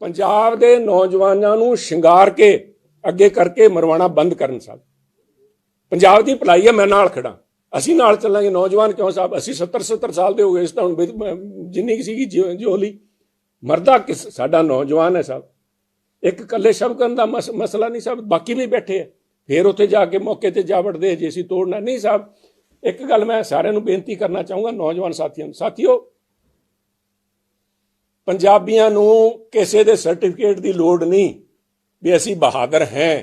ਪੰਜਾਬ ਦੇ ਨੌਜਵਾਨਾਂ ਨੂੰ ਸ਼ਿੰਗਾਰ ਕੇ ਅੱਗੇ ਕਰਕੇ ਮਰਵਾਣਾ ਬੰਦ ਕਰਨ ਸਾਹਿਬ ਪੰਜਾਬ ਦੀ ਭਲਾਈ ਹੈ, ਮੈਂ ਨਾਲ ਖੜਾ ਅਸੀਂ ਨਾਲ ਚੱਲਾਂਗੇ। ਨੌਜਵਾਨ ਕਿਉਂ ਸਾਹਿਬ ਅਸੀਂ 70 70 ਸਾਲ ਦੇ ਹੋ ਗਏ, ਇਸ ਤਾਂ ਹੁਣ ਜਿੰਨੀ ਕੁ ਸੀਗੀ ਜਿਉ- ਜੋਲੀ ਮਰਦਾ ਕਿਸ, ਸਾਡਾ ਨੌਜਵਾਨ ਹੈ ਸਾਹਿਬ ਇੱਕ ਇਕੱਲੇ ਸ਼ਬ ਕਰਨ ਦਾ ਮਸ- ਮਸਲਾ ਨਹੀਂ ਸਾਹਿਬ ਬਾਕੀ ਵੀ ਬੈਠੇ ਆ। ਫੇਰ ਉੱਥੇ ਜਾ ਕੇ ਮੌਕੇ ਤੇ ਜਾ ਵੜਦੇ ਜੇ ਅਸੀਂ ਤੋੜਨਾ ਨਹੀਂ ਸਾਹਿਬ ਇੱਕ ਗੱਲ ਮੈਂ ਸਾਰਿਆਂ ਨੂੰ ਬੇਨਤੀ ਕਰਨਾ ਚਾਹੂੰਗਾ, ਨੌਜਵਾਨ ਸਾਥੀਆਂ ਨੂੰ। ਸਾਥੀਓ ਪੰਜਾਬੀਆਂ ਨੂੰ ਕਿਸੇ ਦੇ ਸਰਟੀਫਿਕੇਟ ਦੀ ਲੋੜ ਨਹੀਂ ਵੀ ਅਸੀਂ ਬਹਾਦਰ ਹਾਂ।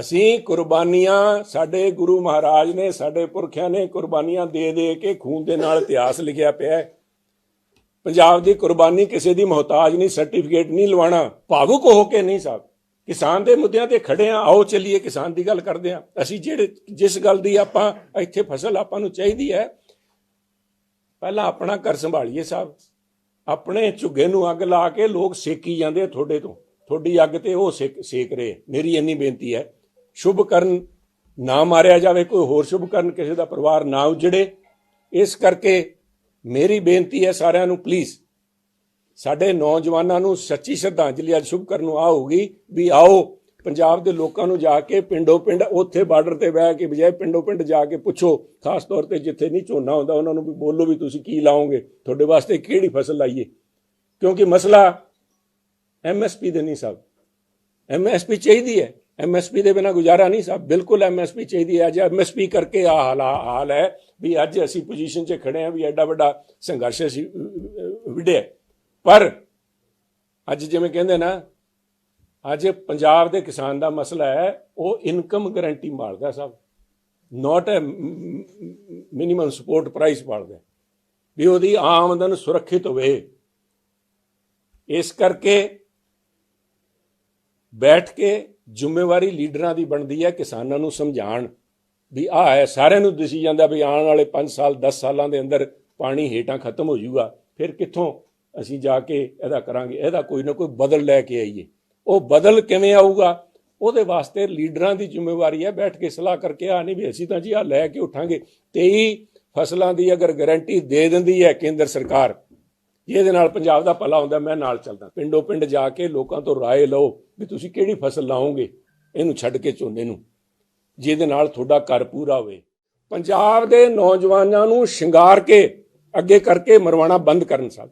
ਅਸੀਂ ਕੁਰਬਾਨੀਆਂ ਸਾਡੇ ਗੁਰੂ ਮਹਾਰਾਜ ਨੇ, ਸਾਡੇ ਪੁਰਖਿਆਂ ਨੇ ਕੁਰਬਾਨੀਆਂ ਦੇ ਦੇ ਕੇ ਖੂਨ ਦੇ ਨਾਲ ਇਤਿਹਾਸ ਲਿਖਿਆ ਪਿਆ ਹੈ। ਪੰਜਾਬ ਦੀ ਕੁਰਬਾਨੀ ਕਿਸੇ ਦੀ ਮੁਹਤਾਜ ਨਹੀਂ, ਸਰਟੀਫਿਕੇਟ ਨਹੀਂ ਲਵਾਣਾ ਭਾਵੁਕ ਹੋ ਕੇ ਨਹੀਂ ਸਾਹਿਬ। ਕਿਸਾਨ ਦੇ ਮੁੱਦਿਆਂ ਤੇ ਖੜੇ ਆ ਆਓ ਚੱਲੀਏ, ਕਿਸਾਨ ਦੀ ਗੱਲ ਕਰਦੇ ਆ ਅਸੀਂ ਜਿਹੜੇ, ਜਿਸ ਗੱਲ ਦੀ ਆਪਾਂ ਇੱਥੇ ਫਸਲ ਆਪਾਂ ਨੂੰ ਚਾਹੀਦੀ ਹੈ, ਪਹਿਲਾਂ ਆਪਣਾ ਘਰ ਸੰਭਾਲੀਏ ਸਾਹਿਬ। ਆਪਣੇ ਝੁੱਗੇ ਨੂੰ ਅੱਗ ਲਾ ਕੇ ਲੋਕ ਸੇਕੀ ਜਾਂਦੇ ਤੁਹਾਡੇ ਤੋਂ। ਤੁਹਾਡੀ ਅੱਗ ਤੇ ਉਹ ਸੇਕ ਸੇਕ ਰਹੇ। ਮੇਰੀ ਇੰਨੀ ਬੇਨਤੀ ਹੈ, ਸ਼ੁਭ ਕਰਨ ਨਾ ਮਾਰਿਆ ਜਾਵੇ, ਕੋਈ ਹੋਰ ਸ਼ੁਭ ਕਰਨ ਕਿਸੇ ਦਾ ਪਰਿਵਾਰ ਨਾ ਉਜੜੇ। ਇਸ ਕਰਕੇ ਮੇਰੀ ਬੇਨਤੀ ਹੈ ਸਾਰਿਆਂ ਨੂੰ ਪਲੀਜ਼ ਸਾਡੇ ਨੌਜਵਾਨਾਂ ਨੂੰ ਸੱਚੀ ਸ਼ਰਧਾਂਜਲੀ ਅੱਜ ਸ਼ੁਭ ਕਰਨ ਨੂੰ ਆ ਵੀ ਆਓ। ਪੰਜਾਬ ਦੇ ਲੋਕਾਂ ਨੂੰ ਜਾ ਕੇ ਪਿੰਡੋ ਪਿੰਡ ਉੱਥੇ ਬਾਰਡਰ ਤੇ ਬਹਿ ਕੇ ਬਜਾਏ ਪਿੰਡੋ ਪਿੰਡ ਜਾ ਕੇ ਪੁੱਛੋ ਖਾਸ ਤੌਰ ਤੇ ਜਿੱਥੇ ਨਹੀਂ ਝੋਨਾ ਹੁੰਦਾ ਉਹਨਾਂ ਨੂੰ ਵੀ ਬੋਲੋ ਵੀ ਤੁਸੀਂ ਕੀ ਲਾਓਗੇ? ਤੁਹਾਡੇ ਵਾਸਤੇ ਕਿਹੜੀ ਫਸਲ ਲਾਈਏ? ਕਿਉਂਕਿ ਮਸਲਾ ਐਮਐਸਪੀ ਦੇ ਨਹੀਂ ਸਾਹਿਬ ਐਮਐਸਪੀ ਚਾਹੀਦੀ ਹੈ। ਐਮਐਸਪੀ ਦੇ ਬਿਨਾ ਗੁਜ਼ਾਰਾ ਨਹੀਂ ਸਾਹਿਬ ਬਿਲਕੁਲ ਐਮਐਸਪੀ ਚਾਹੀਦੀ ਹੈ। ਅੱਜ ਐਮਐਸਪੀ ਕਰਕੇ ਆ ਹਾਲ ਹਾਲ ਹੈ ਵੀ ਅੱਜ ਅਸੀਂ ਪੋਜੀਸ਼ਨ 'ਚ ਖੜੇ ਆ ਵੀ ਐਡਾ ਵੱਡਾ ਸੰਘਰਸ਼ ਅਸੀਂ ਅਹ, ਵਿੱਢਿਆ ਪਰ ਅੱਜ ਜਿਵੇਂ ਕਹਿੰਦੇ ਨਾ ਅੱਜ ਪੰਜਾਬ ਦੇ ਕਿਸਾਨ ਦਾ ਮਸਲਾ ਹੈ, ਉਹ ਇਨਕਮ ਗਾਰੰਟੀ ਮਾਰਦਾ ਸਭ। Not a minimum support price ਮਾਰਦਾ ਵੀ ਉਹਦੀ ਆਮਦਨ ਸੁਰੱਖਿਅਤ ਹੋਵੇ। ਇਸ ਕਰਕੇ ਬੈਠ ਕੇ ਜ਼ਿੰਮੇਵਾਰੀ ਲੀਡਰਾਂ ਦੀ ਬਣਦੀ ਹੈ, ਕਿਸਾਨਾਂ ਨੂੰ ਸਮਝਾਣ ਵੀ ਆ ਹੈ, ਸਾਰਿਆਂ ਨੂੰ ਦਿਸੀ ਜਾਂਦਾ ਵੀ ਆਉਣ ਵਾਲੇ 5 ਸਾਲ 10 ਸਾਲਾਂ ਦੇ ਅੰਦਰ ਪਾਣੀ ਹੇਠਾਂ ਖਤਮ ਹੋ ਜਾਊਗਾ। ਫਿਰ ਕਿੱਥੋਂ ਅਸੀਂ ਜਾ ਕੇ ਇਹਦਾ ਕਰਾਂਗੇ? ਇਹਦਾ ਕੋਈ ਨਾ ਕੋਈ ਬਦਲ ਲੈ ਕੇ ਆਈਏ। ਉਹ ਬਦਲ ਕਿਵੇਂ ਆਊਗਾ ਉਹਦੇ ਵਾਸਤੇ ਲੀਡਰਾਂ ਦੀ ਜ਼ਿੰਮੇਵਾਰੀ ਹੈ ਬੈਠ ਕੇ ਸਲਾਹ ਕਰਕੇ ਆ ਨਹੀਂ ਵੀ ਅਸੀਂ ਤਾਂ ਜੀ ਆ ਲੈ ਕੇ ਉਠਾਂਗੇ 23 ਫਸਲਾਂ ਦੀ ਅਗਰ ਗਾਰੰਟੀ ਦੇ ਦਿੰਦੀ ਹੈ ਕੇਂਦਰ ਸਰਕਾਰ ਜਿਹਦੇ ਨਾਲ ਪੰਜਾਬ ਦਾ ਭਲਾ ਹੁੰਦਾ ਮੈਂ ਨਾਲ ਚੱਲਦਾ ਪਿੰਡੋ ਪਿੰਡ ਜਾ ਕੇ ਲੋਕਾਂ ਤੋਂ رائے ਲਓ ਵੀ ਤੁਸੀਂ ਕਿਹੜੀ ਫਸਲ ਲਾਓਗੇ ਇਹਨੂੰ ਛੱਡ ਕੇ ਝੋਨੇ ਨੂੰ ਜਿਹਦੇ ਨਾਲ ਤੁਹਾਡਾ ਘਰ ਪੂਰਾ ਹੋਵੇ ਪੰਜਾਬ ਦੇ ਨੌਜਵਾਨਾਂ ਨੂੰ ਸ਼ਿੰਗਾਰ ਕੇ ਅੱਗੇ ਕਰਕੇ ਮਰਵਾਣਾ ਬੰਦ ਕਰਨ ਸਾਹਿਬ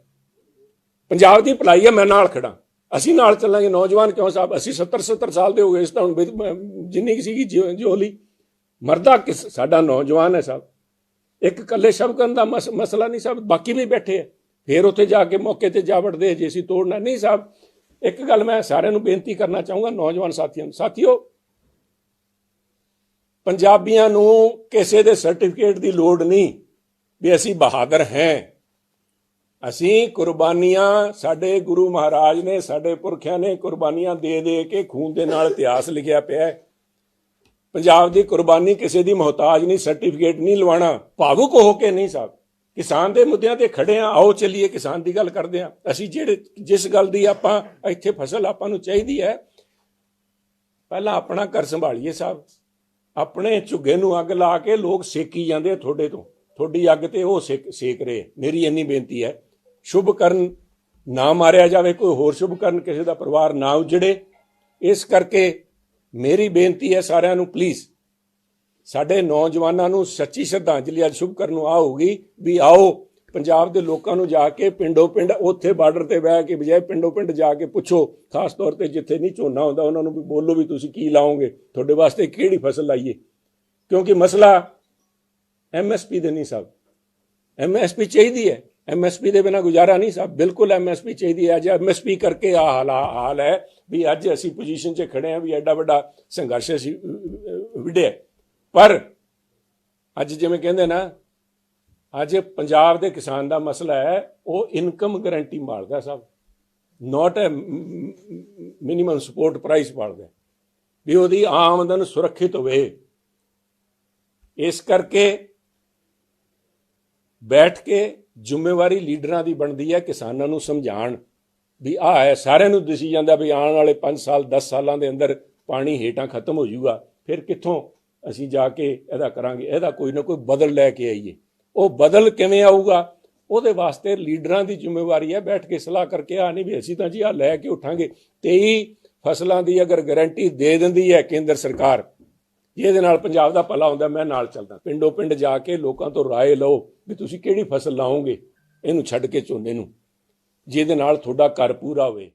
ਪੰਜਾਬ ਦੀ ਭਲਾਈ ਹੈ ਮੈਂ ਨਾਲ ਖੜਾ ਅਸੀਂ ਨਾਲ ਚੱਲਾਂਗੇ, ਨੌਜਵਾਨ ਕਿਉਂ ਸਾਹਿਬ ਅਸੀਂ 70 70 ਸਾਲ ਦੇ ਹੋ ਗਏ, ਇਸ ਤਾਂ ਹੁਣ ਜਿੰਨੀ ਕੁ ਸੀਗੀ ਜਿਉ- ਜੋਲੀ ਮਰਦਾ ਕਿਸ, ਸਾਡਾ ਨੌਜਵਾਨ ਹੈ ਸਾਹਿਬ ਇੱਕ ਇਕੱਲੇ ਸ਼ਬ ਕਰਨ ਦਾ ਮਸਲਾ ਨਹੀਂ ਸਾਹਿਬ ਬਾਕੀ ਵੀ ਬੈਠੇ ਆ। ਫੇਰ ਉੱਥੇ ਜਾ ਕੇ ਮੌਕੇ ਤੇ ਜਾ ਵੜਦੇ ਜੇ ਅਸੀਂ ਤੋੜਨਾ ਨਹੀਂ ਸਾਹਿਬ ਇੱਕ ਗੱਲ ਮੈਂ ਸਾਰਿਆਂ ਨੂੰ ਬੇਨਤੀ ਕਰਨਾ ਚਾਹੂੰਗਾ, ਨੌਜਵਾਨ ਸਾਥੀਆਂ ਨੂੰ। ਸਾਥੀਓ, ਪੰਜਾਬੀਆਂ ਨੂੰ ਕਿਸੇ ਦੇ ਸਰਟੀਫਿਕੇਟ ਦੀ ਲੋੜ ਨਹੀਂ ਵੀ ਅਸੀਂ ਬਹਾਦਰ ਹਾਂ। ਅਸੀਂ ਕੁਰਬਾਨੀਆਂ ਸਾਡੇ ਗੁਰੂ ਮਹਾਰਾਜ ਨੇ, ਸਾਡੇ ਪੁਰਖਿਆਂ ਨੇ ਕੁਰਬਾਨੀਆਂ ਦੇ ਦੇ ਕੇ ਖੂਨ ਦੇ ਨਾਲ ਇਤਿਹਾਸ ਲਿਖਿਆ ਪਿਆ ਹੈ। ਪੰਜਾਬ ਦੀ ਕੁਰਬਾਨੀ ਕਿਸੇ ਦੀ ਮੁਹਤਾਜ ਨਹੀਂ, ਸਰਟੀਫਿਕੇਟ ਨਹੀਂ ਲਵਾਣਾ ਭਾਵੁਕ ਹੋ ਕੇ ਨਹੀਂ ਸਾਹਿਬ। ਕਿਸਾਨ ਦੇ ਮੁੱਦਿਆਂ ਤੇ ਖੜੇ ਆ ਆਓ ਚੱਲੀਏ, ਕਿਸਾਨ ਦੀ ਗੱਲ ਕਰਦੇ ਆ ਅਸੀਂ ਜਿਹੜੇ, ਜਿਸ ਗੱਲ ਦੀ ਆਪਾਂ ਇੱਥੇ ਫਸਲ ਆਪਾਂ ਨੂੰ ਚਾਹੀਦੀ ਹੈ, ਪਹਿਲਾਂ ਆਪਣਾ ਘਰ ਸੰਭਾਲੀਏ ਸਾਹਿਬ। ਆਪਣੇ ਝੁੱਗੇ ਨੂੰ ਅੱਗ ਲਾ ਕੇ ਲੋਕ ਸੇਕੀ ਜਾਂਦੇ ਤੁਹਾਡੇ ਤੋਂ। ਤੁਹਾਡੀ ਅੱਗ ਤੇ ਉਹ ਸੇਕ ਸੇਕ ਰਹੇ। ਮੇਰੀ ਇੰਨੀ ਬੇਨਤੀ ਹੈ। ਸ਼ੁਭ ਕਰਨ ਨਾ ਮਾਰਿਆ ਜਾਵੇ, ਕੋਈ ਹੋਰ ਸ਼ੁਭ ਕਰਨ ਕਿਸੇ ਦਾ ਪਰਿਵਾਰ ਨਾ ਉਜੜੇ। ਇਸ ਕਰਕੇ ਮੇਰੀ ਬੇਨਤੀ ਹੈ ਸਾਰਿਆਂ ਨੂੰ ਪਲੀਜ਼ ਸਾਡੇ ਨੌਜਵਾਨਾਂ ਨੂੰ ਸੱਚੀ ਸ਼ਰਧਾਂਜਲੀ ਅੱਜ ਸ਼ੁਭ ਕਰਨ ਨੂੰ ਆ ਹੋਊਗੀ, ਵੀ ਆਓ, ਪੰਜਾਬ ਦੇ ਲੋਕਾਂ ਨੂੰ ਜਾ ਕੇ ਪਿੰਡੋ ਪਿੰਡ, ਉੱਥੇ ਬਾਰਡਰ ਤੇ ਬਹਿ ਕੇ ਬਜਾਏ ਪਿੰਡੋ ਪਿੰਡ ਜਾ ਕੇ ਪੁੱਛੋ, ਖਾਸ ਤੌਰ ਤੇ ਜਿੱਥੇ ਨਹੀਂ ਝੋਨਾ ਹੁੰਦਾ, ਉਹਨਾਂ ਨੂੰ ਵੀ ਬੋਲੋ ਵੀ ਤੁਸੀਂ ਕੀ ਲਾਓਗੇ, ਤੁਹਾਡੇ ਵਾਸਤੇ ਕਿਹੜੀ ਫਸਲ ਲਾਈਏ। ਕਿਉਂਕਿ ਮਸਲਾ ਐਮਐਸਪੀ ਦੇ ਨਹੀਂ ਸਾਹਿਬ ਐਮਐਸਪੀ ਚਾਹੀਦੀ ਹੈ। ਐਮਐਸਪੀ ਦੇ ਬਿਨਾ ਗੁਜ਼ਾਰਾ ਨਹੀਂ ਸਾਹਿਬ ਬਿਲਕੁਲ ਐਮਐਸਪੀ ਚਾਹੀਦੀ ਹੈ। ਅੱਜ ਐਮਐਸਪੀ ਕਰਕੇ ਆ ਹਾਲ ਹਾਲ ਹੈ ਵੀ ਅੱਜ ਅਸੀਂ ਪੋਜੀਸ਼ਨ 'ਚ ਖੜੇ ਆ ਵੀ ਐਡਾ ਵੱਡਾ ਸੰਘਰਸ਼ ਅਸੀਂ ਅਹ, ਵਿੱਢਿਆ ਪਰ ਅੱਜ ਜਿਵੇਂ ਕਹਿੰਦੇ ਨਾ ਅੱਜ ਪੰਜਾਬ ਦੇ ਕਿਸਾਨ ਦਾ ਮਸਲਾ ਹੈ ਉਹ ਇਨਕਮ ਗਾਰੰਟੀ ਮਾਰਦਾ ਸਾਹਿਬ not a minimum support price ਮਾਰਦਾ ਵੀ ਉਹਦੀ ਆਮਦਨ ਸੁਰੱਖਿਅਤ ਹੋਵੇ। ਇਸ ਕਰਕੇ ਬੈਠ ਕੇ ਜ਼ਿੰਮੇਵਾਰੀ ਲੀਡਰਾਂ ਦੀ ਬਣਦੀ ਹੈ, ਕਿਸਾਨਾਂ ਨੂੰ ਸਮਝਾਉਣ ਵੀ ਆ ਹੈ, ਸਾਰਿਆਂ ਨੂੰ ਦਿਸੀ ਜਾਂਦਾ ਵੀ ਆਉਣ ਵਾਲੇ 5 ਸਾਲ 10 ਸਾਲਾਂ ਦੇ ਅੰਦਰ ਪਾਣੀ ਹੇਠਾਂ ਖਤਮ ਹੋ ਜਾਊਗਾ, ਫਿਰ ਕਿੱਥੋਂ ਅਸੀਂ ਜਾ ਕੇ ਇਹਦਾ ਕਰਾਂਗੇ, ਇਹਦਾ ਕੋਈ ਨਾ ਕੋਈ ਬਦਲ ਲੈ ਕੇ ਆਈਏ। ਉਹ ਬਦਲ ਕਿਵੇਂ ਆਊਗਾ? ਉਹਦੇ ਵਾਸਤੇ ਲੀਡਰਾਂ ਦੀ ਜ਼ਿੰਮੇਵਾਰੀ ਹੈ, ਬੈਠ ਕੇ ਸਲਾਹ ਕਰਕੇ ਆ ਨਹੀਂ ਵੀ ਅਸੀਂ ਤਾਂ ਜੀ ਆ ਲੈ ਕੇ ਉਠਾਂਗੇ। 23 ਫਸਲਾਂ ਦੀ ਅਗਰ ਗਾਰੰਟੀ ਦੇ ਦਿੰਦੀ ਹੈ ਕੇਂਦਰ ਸਰਕਾਰ ਜਿਹਦੇ ਨਾਲ ਪੰਜਾਬ ਦਾ ਭਲਾ ਹੁੰਦਾ, ਮੈਂ ਨਾਲ ਚੱਲਦਾ। ਪਿੰਡੋ ਪਿੰਡ ਜਾ ਕੇ ਲੋਕਾਂ ਤੋਂ ਰਾਏ ਲਓ ਵੀ ਤੁਸੀਂ ਕਿਹੜੀ ਫਸਲ ਲਾਓਗੇ, ਇਹਨੂੰ ਛੱਡ ਕੇ ਝੋਨੇ ਨੂੰ। ਜਿਹਦੇ ਨਾਲ ਤੁਹਾਡਾ ਘਰ ਪੂਰਾ ਹੋਵੇ।